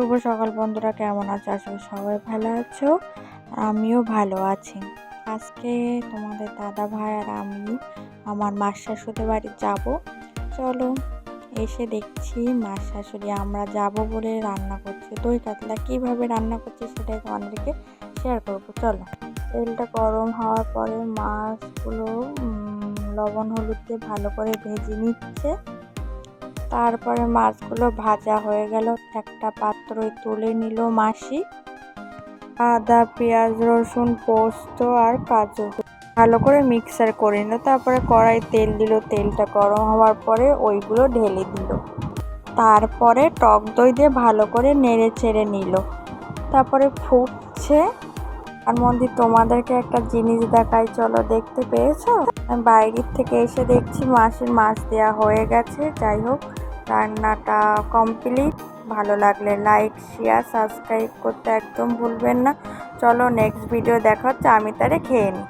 শুভ সকাল বন্ধুরা, কেমন আছো? করি সবাই ভালো আছো, আমিও ভালো আছি। আজকে তোমাদের দাদা ভাই আর আমি, আমার মার শাশুড়ি বাড়ি যাব। চলো, এসে দেখছি মার শাশুড়ি আমরা যাব বলে রান্না করছে। দই কাতলা কীভাবে রান্না করছে সেটাই তোমাদেরকে শেয়ার করব। চলো, তেলটা গরম হওয়ার পরে মাছগুলো লবণ হলুদ দিয়ে ভালো করে ভেজে নিচ্ছে। তারপরে মাছগুলো ভাজা হয়ে গেল। একটা পাত্রয় তুলে নিল মাসি। আদা, পেঁয়াজ, রসুন, পোস্ত আর কাজু। ভালো করে মিক্সার করে নিল। তারপরে কড়াই তেল দিল। তেলটা গরম হওয়ার পরে ওইগুলো ঢেলে দিল। তারপরে টক দই দিয়ে ভালো করে নেড়ে চেড়ে নিল। তারপরে ফুটছে তার মন্দির তোমাদেরকে একটা জিনিস দেখাই। চলো, দেখতে পেয়েছ? বাইরের থেকে এসে দেখছি মাসির মাছ দেওয়া হয়ে গেছে। যাই হোক, রান্নাটা কমপ্লিট ভালো লাগলে লাইক শেয়ার সাবস্ক্রাইব করতে একদম ভুলবেন না। চলো নেক্সট ভিডিও দেখা হচ্ছে, আমি তারে খেয়ে নিই